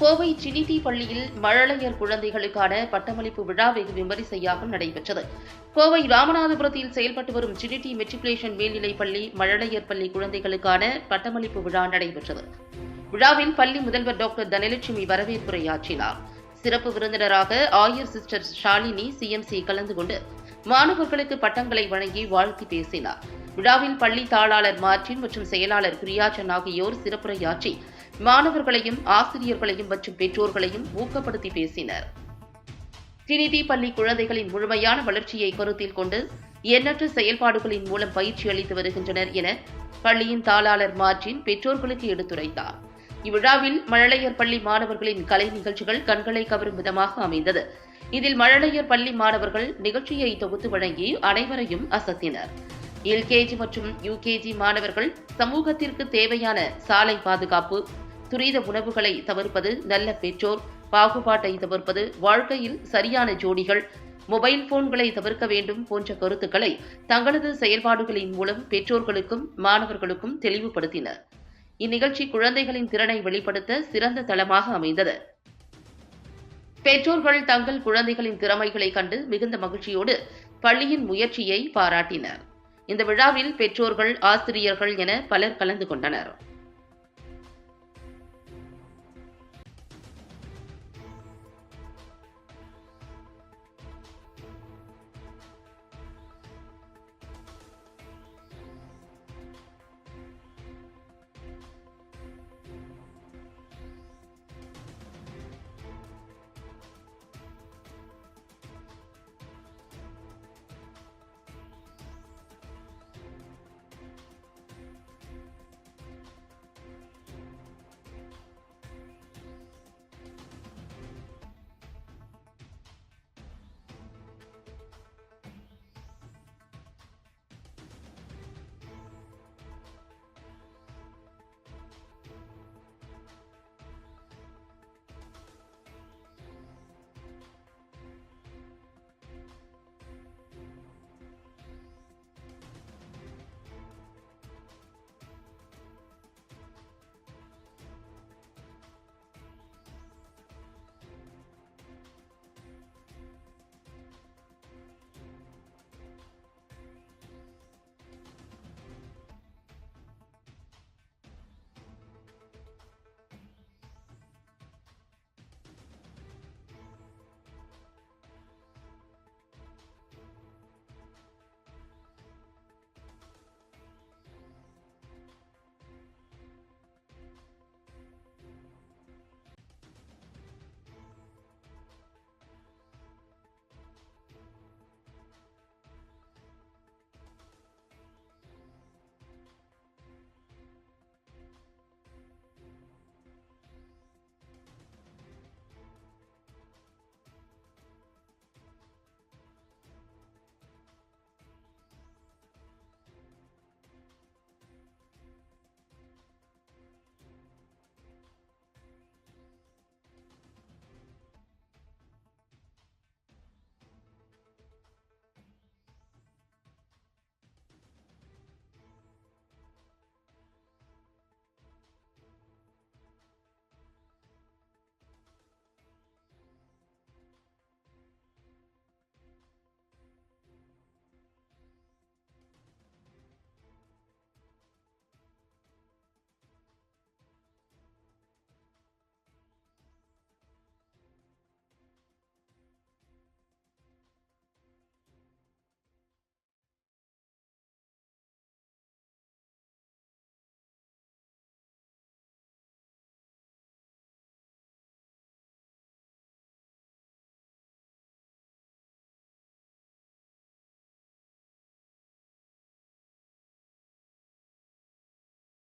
கோவை சினிதி பள்ளியில் மழலையர் குழந்தைகளுக்கான பட்டமளிப்பு விழா வெகு விமரிசையாக நடைபெற்றது. கோவை ராமநாதபுரத்தில் செயல்பட்டு வரும் சினிடி மெட்ரிகுலேஷன் மேல்நிலைப் பள்ளி மழலையர் பள்ளி குழந்தைகளுக்கான பட்டமளிப்பு விழா நடைபெற்றது. விழாவில் பள்ளி முதல்வர் டாக்டர் தனலட்சுமி வரவேற்புரையாற்றினார். சிறப்பு விருந்தினராக ஆயர் சிஸ்டர் ஷாலினி சிஎம்சி கலந்து கொண்டு மாணவர்களுக்கு பட்டங்களை வழங்கி வாழ்த்தி பேசினார். விழாவில் பள்ளி தாளாளர் மார்டின் மற்றும் செயலாளர் பிரியாச்சன் ஆகியோர் சிறப்புரையாற்றி மாணவர்களையும் ஆசிரியர்களையும் மற்றும் பெற்றோர்களையும் ஊக்கப்படுத்தி பேசினர். டிரிடி பள்ளி குழந்தைகளின் முழுமையான வளர்ச்சியை கருத்தில் கொண்டு எண்ணற்ற செயல்பாடுகளின் மூலம் பயிற்சி அளித்து வருகின்றனர் என பள்ளியின் தாளாளர் மார்டின் பெற்றோர்களுக்கு எடுத்துரைத்தார். இவ்விழாவில் மழலையர் பள்ளி மாணவர்களின் கலை நிகழ்ச்சிகள் கண்களை கவரும் விதமாக அமைந்தது. இதில் மழலையர் பள்ளி மாணவர்கள் நிகழ்ச்சியை தொகுத்து வழங்கி அனைவரையும் அசத்தினர். எல்கேஜி மற்றும் யுகேஜி மாணவர்கள் சமூகத்திற்கு தேவையான சாலை பாதுகாப்பு துரித உணவுகளை தவிர்ப்பது நல்ல பெற்றோர் பாகுபாட்டை தவிர்ப்பது வாழ்க்கையில் சரியான ஜோடிகள் மொபைல் போன்களை தவிர்க்க வேண்டும் போன்ற கருத்துக்களை தங்களது செயல்பாடுகளின் மூலம் பெற்றோர்களுக்கும் மாணவர்களுக்கும் தெளிவுபடுத்தினர். இந்நிகழ்ச்சி குழந்தைகளின் திறனை வெளிப்படுத்த சிறந்த தளமாக அமைந்தது. பெற்றோர்கள் தங்கள் குழந்தைகளின் திறமைகளை கண்டு மிகுந்த மகிழ்ச்சியோடு பள்ளியின் முயற்சியை பாராட்டினர். இந்த விழாவில் பெற்றோர்கள் ஆசிரியர்கள் என பலர் கலந்து கொண்டனர்.